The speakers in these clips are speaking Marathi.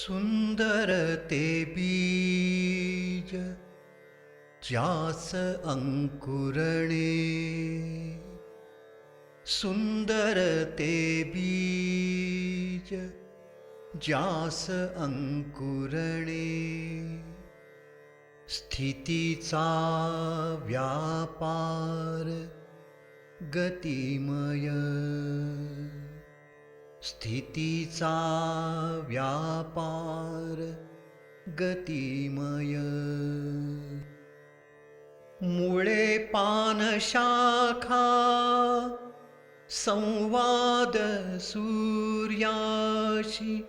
सुंदर ते बीज ज्यास अंकुरणे। सुंदर ते बीज ज्यास अंकुरणे। स्थितीचा व्यापार गतिमय। स्थितीचा व्यापार गतिमय. मुळे पानशाखा संवाद सूर्याशी.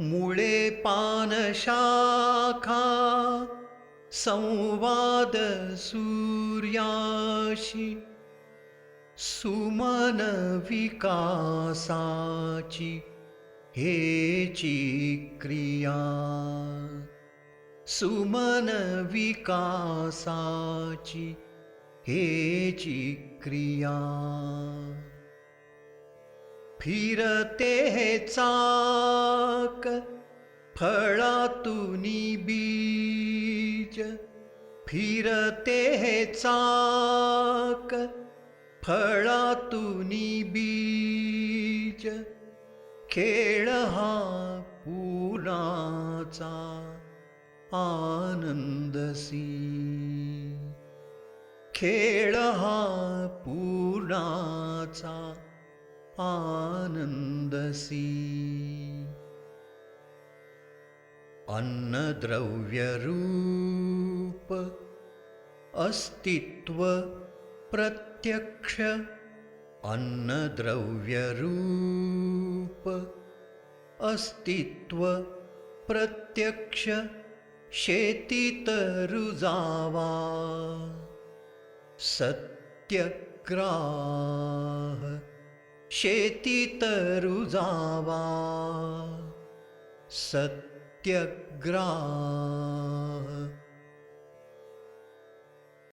मुळे पानशाखा संवाद सूर्याशी. सुमन विकासाची हेची क्रिया सुमन विकासाची हेची क्रिया फिरते हे चाक फळातुनी बीज. फिरते हे चाक फळातुनी बीज खेळ हा पुराचा आनंदसी खेळ हा पूर्णाचा आनंदसी अन्नद्रव्यरूप अस्तित्व प्रत्यक्ष अन्नद्रव्यरूप अस्तित्व प्रत्यक्ष शेतीत रुजावा सत्यग्राह शेतीत रुजावा सत्यग्राह